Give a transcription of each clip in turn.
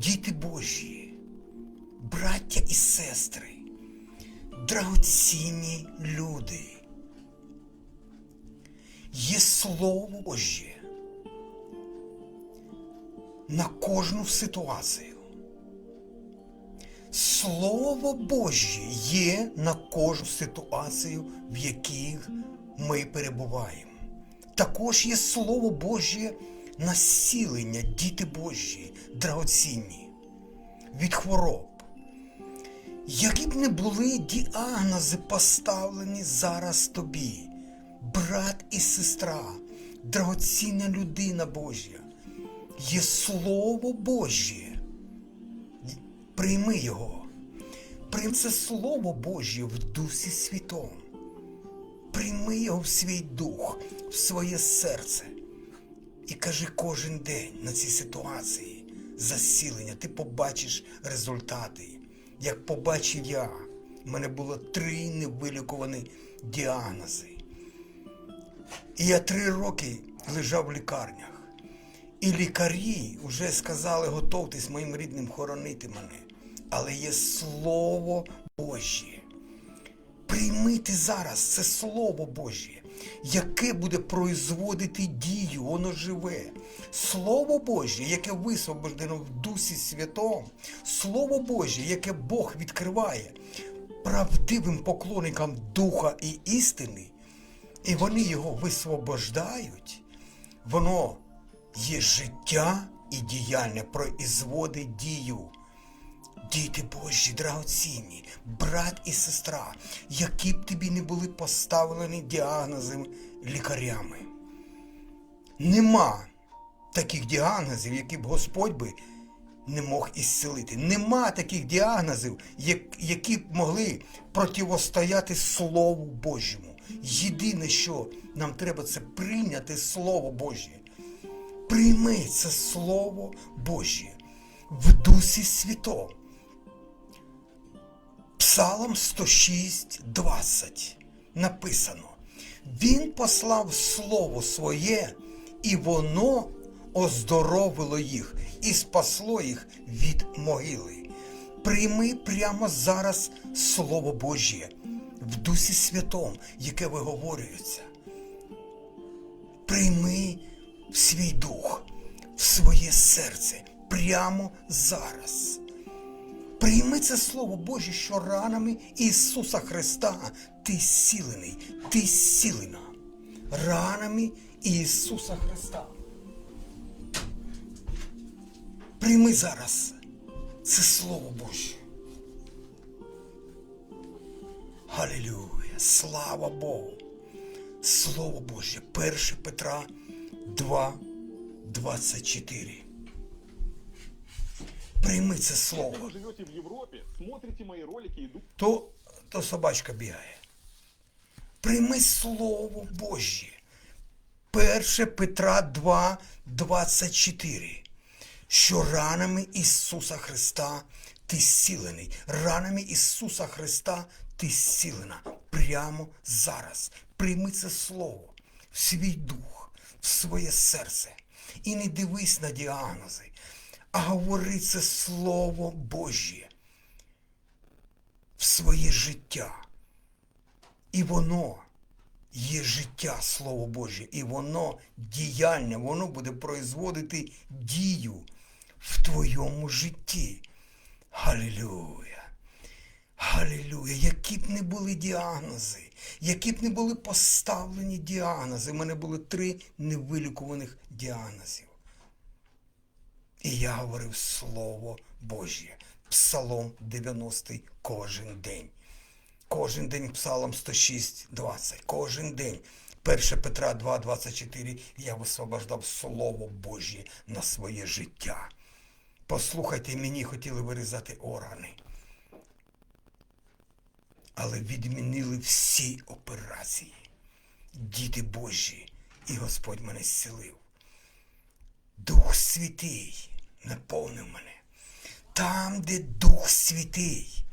діти Божі, браття і сестри, драгоцінні люди. Є Слово Боже на кожну ситуацію. Слово Боже є на кожну ситуацію, в яких ми перебуваємо. Також є Слово Боже на зцілення, діти Божі, драгоцінні, від хвороб. Які б не були діагнози поставлені зараз тобі, брат і сестра, драгоцінна людина Божа, є Слово Боже. Прийми його. Прийми це Слово Боже в Дусі Святом. Прийми його в свій дух, в своє серце. І кажи кожен день на цій ситуації засілення. Ти побачиш результати. Як побачив я, в мене було три невилікувані діагнози. І я три роки лежав в лікарнях. І лікарі вже сказали, готовтесь моїм рідним хоронити мене. Але є Слово Боже. Прийми ти зараз це Слово Боже, яке буде производити дію, воно живе. Слово Боже, яке висвобождено в Дусі Святом, Слово Боже, яке Бог відкриває правдивим поклонникам Духа і істини, і вони його висвобождають, воно є життя і діяльне производить дію. Діти Божі, драгоцінні, брат і сестра, які б тобі не були поставлені діагнози лікарями. Нема таких діагнозів, які б Господь би не мог ісцелити. Нема таких діагнозів, які б могли противостояти Слову Божому. Єдине, що нам треба, це прийняти Слово Боже. Прийми це Слово Боже в Дусі Святом. Псалом 106, 20 написано: Він послав Слово своє, і воно оздоровило їх і спасло їх від могили. Прийми прямо зараз Слово Божє в Дусі Святом, яке виговорюється. Прийми свій дух, в своє серце прямо зараз. Прийми це Слово Боже, що ранами Ісуса Христа ти зцілений, ти зцілена. Ранами Ісуса Христа. Прийми зараз це Слово Боже. Халілюя! Слава Богу! Слово Боже, 1 Петра 2, 24. Прийми це слово. То, то собачка бігає. Прийми Слово Боже. 1 Петра 2, 24. Що ранами Ісуса Христа ти зцілений. Ранами Ісуса Христа ти зцілена. Прямо зараз. Прийми це Слово в свій дух, в своє серце. І не дивись на діагнози, а говори це Слово Божє в своє життя. І воно є життя, Слово Боже, і воно діяльне, воно буде производити дію в твоєму житті. Галілюя! Галілюя! Які б не були діагнози, які б не були поставлені діагнози. У мене були три невилікуваних діагнозів. І я говорив Слово Божє, Псалом 90 кожен день. Кожен день Псалом 106, 20. Кожен день. 1 Петра 2, 24. Я висвобождав Слово Божє на своє життя. Послухайте, мені хотіли вирізати органи. Але відмінили всі операції. Діти Божі, і Господь мене зцілив. Дух Святий наповнив мене. Там, де Дух Святий,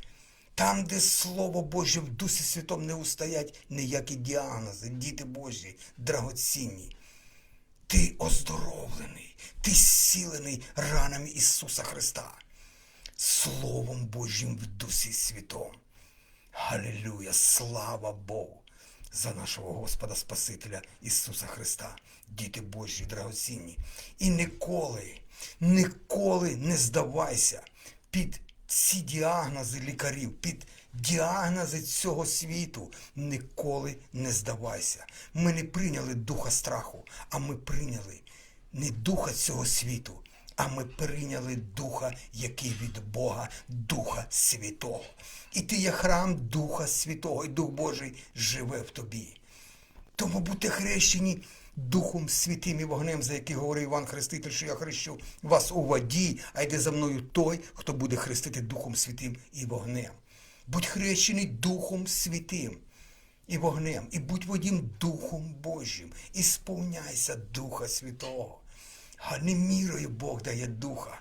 там, де Слово Боже в Дусі Святом не устоять ніякі діагнози, діти Божі, драгоцінні. Ти оздоровлений, Ти зцілений ранами Ісуса Христа. Словом Божим в Дусі Святом. Халилюя, слава Богу за нашого Господа Спасителя Ісуса Христа, діти Божі драгоцінні. І ніколи, ніколи не здавайся під ці діагнози лікарів, під діагнози цього світу. Ніколи не здавайся. Ми не прийняли духа страху, а ми прийняли не духа цього світу, а ми прийняли Духа, який від Бога, Духа Святого. І ти є храм Духа Святого, і Дух Божий живе в тобі. Тому будьте хрещені Духом Святим і вогнем, за який говорив Іван Хреститель, що я хрещу вас у воді, а йде за мною той, хто буде хрестити Духом Святим і вогнем. Будь хрещений Духом Святим і вогнем, і будь водім Духом Божим, і сповняйся Духа Святого. А не мірою Бог дає духа.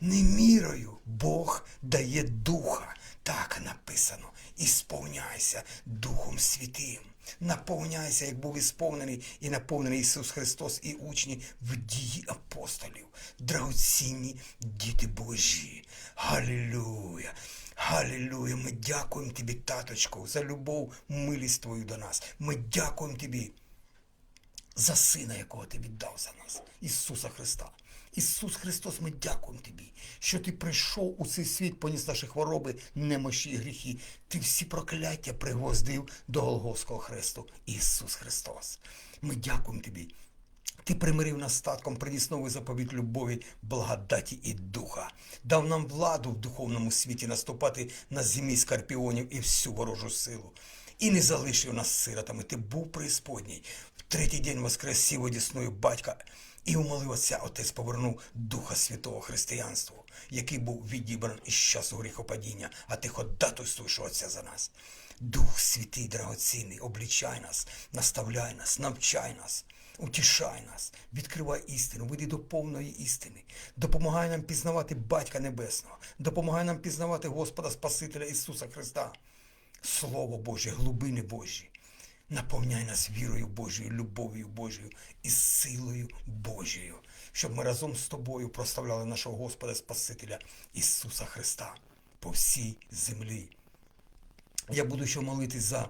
Не мірою Бог дає духа. Так написано. І сповняйся Духом Святим. Наповняйся, як був ісповнений і наповнений Ісус Христос і учні в дії апостолів. Драгоцінні діти Божі. Галілюя! Галілюя! Ми дякуємо тобі, таточку, за любов, милість твою до нас. Ми дякуємо тобі за Сина, якого ти віддав за нас, Ісуса Христа. Ісус Христос, ми дякуємо Тобі, що Ти прийшов у цей світ, поніс наші хвороби, немощі і гріхи. Ти всі прокляття пригвоздив до Голгофського хресту. Ісус Христос. Ми дякуємо Тобі. Ти примирив нас статком, приніс новий заповіт любові, благодаті і духа. Дав нам владу в духовному світі наступати на зімі скорпіонів і всю ворожу силу. І не залишив нас сиротами. Ти був преісподній. В третій день воскрес сів одісною батька і умолив Отця, Отець повернув Духа Святого християнству, який був відібраний із часу гріхопадіння, а ти ходатайствуєш Отця за нас. Дух святий, драгоцінний, облічай нас, наставляй нас, навчай нас. Утішай нас, відкривай істину, веди до повної істини, допомагай нам пізнавати Батька Небесного, допомагай нам пізнавати Господа Спасителя Ісуса Христа. Слово Боже, глибини Божі. Наповняй нас вірою Божою, любов'ю Божою і силою Божою, щоб ми разом з тобою прославляли нашого Господа Спасителя Ісуса Христа по всій землі. Я буду ще молитись за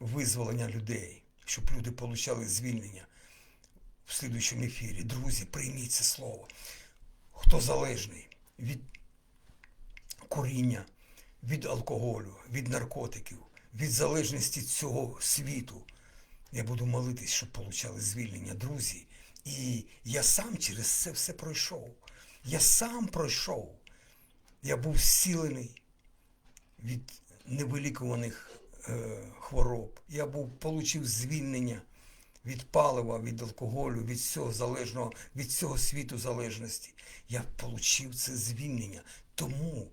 визволення людей, щоб люди отримали звільнення в слідуючому ефірі. Друзі, прийміть це слово. Хто залежний від куріння, від алкоголю, від наркотиків, від залежності цього світу. Я буду молитись, щоб получали звільнення, друзі. І я сам через це все пройшов. Я сам пройшов. Я був зцілений від невилікуваних е, хвороб. Я був получив звільнення від палива, від алкоголю, від всього залежного, від цього світу залежності. Я отримав це звільнення. Тому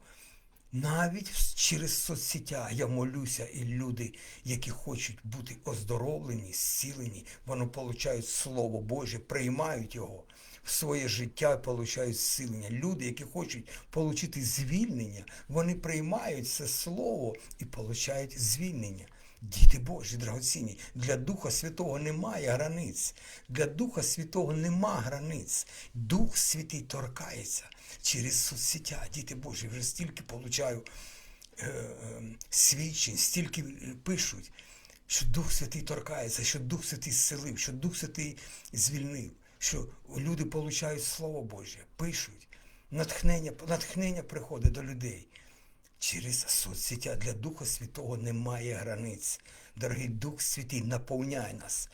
навіть через соцсетя я молюся, і люди, які хочуть бути оздоровлені, зцілені, вони получають Слово Боже, приймають його в своє життя і получають зцілення. Люди, які хочуть отримати звільнення, вони приймають це слово і получають звільнення. Діти Божі, драгоцінні, для Духа Святого немає границь. Для Духа Святого нема границь. Дух Святий торкається через соцсетя. Діти Божі, вже стільки получаю е, е, свідчень, стільки е, пишуть, що Дух Святий торкається, що Дух Святий зцелив, що Дух Святий звільнив, що люди получають Слово Боже, пишуть. Натхнення, натхнення приходить до людей через соцсетя. Для Духа Святого немає границь. Дорогий Дух Святий, наповняй нас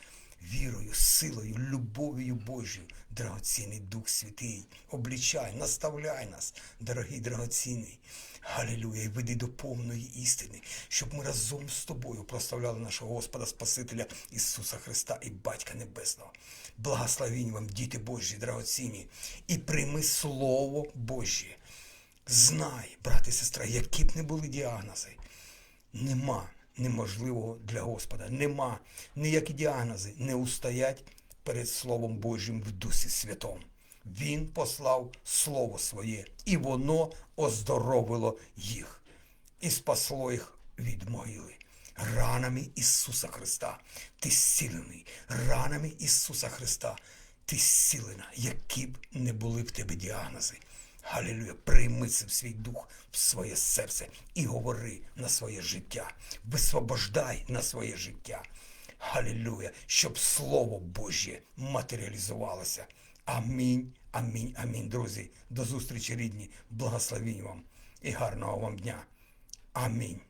вірою, силою, любов'ю Божою, драгоцінний Дух Святий. Облічай, наставляй нас, дорогий драгоцінний. Галілюя, і веди до повної істини, щоб ми разом з тобою прославляли нашого Господа Спасителя Ісуса Христа і Батька Небесного. Благословінь вам, діти Божі, драгоцінні, і прийми Слово Божє. Знай, брат і сестра, які б не були діагнози, нема неможливого для Господа. Нема ніякі діагнози не устоять перед Словом Божим в Дусі Святом. Він послав Слово Своє, і воно оздоровило їх і спасло їх від могили. Ранами Ісуса Христа. Ти зцілений. Ранами Ісуса Христа. Ти зцілена, які б не були в тебе діагнози. Галілюя, прийми це в свій дух, в своє серце і говори на своє життя. Висвобождай на своє життя. Галілюя, щоб Слово Божє матеріалізувалося. Амінь, амінь, амінь, друзі. До зустрічі, рідні. Благословінь вам і гарного вам дня. Амінь.